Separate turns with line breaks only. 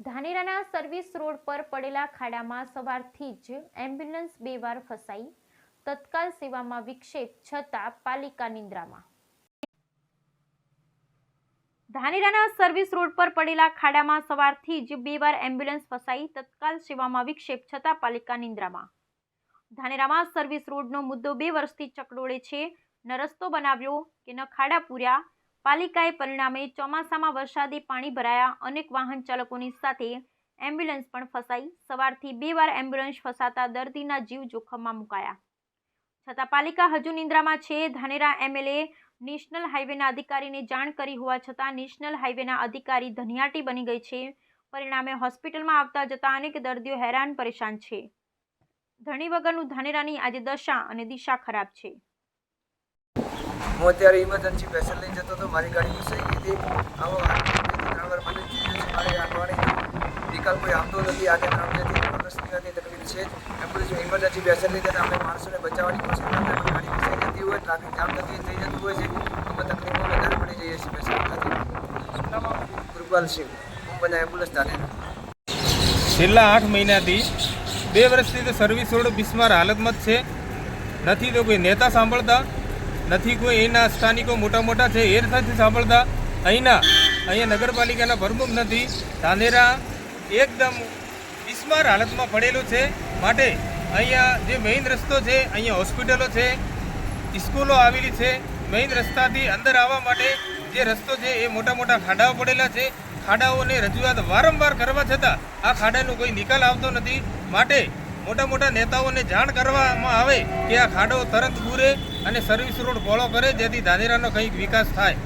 ધાનેરાના service road પર પડેલા ખાડામાં સવારથી જ એમ્બ્યુલન્સ બે વાર ફસાઈ. તત્કાલ સેવામાં વિક્ષેપ છતાં પાલિકા નિંદ્રામાં. ધાનેરાના સર્વિસ રોડ પર પડેલા ખાડામાં સવારથી જ બે વાર એમ્બ્યુલન્સ ફસાઈ. તત્કાલ સેવામાં વિક્ષેપ છતાં પાલિકા નિંદ્રામાં. ધાનેરામાં સર્વિસ રોડનો મુદ્દો બે વર્ષથી ચકડોળે છે. ન રસ્તો બનાવ્યો કે ન ખાડા પૂર્યા. પાલિકાએ પરિણામે ચોમાસામાં વરસાદી પાણી ભરાયા. અનેક વાહન ચાલકોની સાથે એમ્બ્યુલન્સ પણ ફસાઈ. સવારથી બે વાર એમ્બ્યુલન્સ ફસાતા દર્દીના જીવ જોખમમાં મુકાયા. છતાં પાલિકા હજુ નિંદ્રામાં છે. ધાનેરા એમએલએ નેશનલ હાઈવેના અધિકારીને જાણ કરી હોવા છતાં નેશનલ હાઈવેના અધિકારી ધનિયાટી બની ગઈ છે. પરિણામે હોસ્પિટલમાં આવતા જતા અનેક દર્દીઓ હેરાન પરેશાન છે. ધણી વગરનું ધાનેરાની આજે દશા અને દિશા ખરાબ છે.
હું અત્યારે ઇમરજન્સી પેશન્ટ લઈને જતો હતો મારી ગાડી ઘૂસાઈ ગઈ હતી. આવો ત્રણ વાર મને મારી આંખવાણી નિકાલ કોઈ આવતો નથી. આજે ત્રણ જેથી ત્રણ તકલીફ છે એમ્બ્યુલન્સ ઇમરજન્સી પેશન્ટ લઈ જતા અમે માણસોને બચાવવાની કોશિશ કરતા પણ ગાડી ઘૂસાઈ જતી હોય ટ્રાફિક જામ થતી થઈ જતું હોય છે અમે તકલીફો વધારે પડી જઈએ છીએ પેશન્ટ કૃપાલસિંહ હું બધા એમ્બ્યુલન્સ
છેલ્લા આઠ મહિનાથી બે વર્ષથી તો સર્વિસ રોડ બિસ્માર હાલતમાં જ છે. નથી તો કોઈ નેતા સાંભળતા? નથી કોઈ. અહીંના સ્થાનિકો મોટા મોટા છે. એ નથી સાંભળતા અહીંના, અહીંયા નગરપાલિકાના પ્રમુખ નથી. ધાનેરા એકદમ બિસ્માર હાલતમાં પડેલું છે. માટે અહીંયા જે મેઇન રસ્તો છે, અહીંયા હોસ્પિટલો છે, સ્કૂલો આવેલી છે. મેઇન રસ્તાથી અંદર આવવા માટે જે રસ્તો છે, એ મોટા મોટા ખાડાઓ પડેલા છે. ખાડાઓને રજૂઆત વારંવાર કરવા છતાં આ ખાડાનો કોઈ નિકાલ આવતો નથી. માટે મોટા મોટા નેતાઓને જાણ કરવામાં આવે કે આ ખાડો તરત પૂરે અને સર્વિસ રોડ પહોળો કરે, જેથી ધાનેરાનો કંઈક વિકાસ થાય.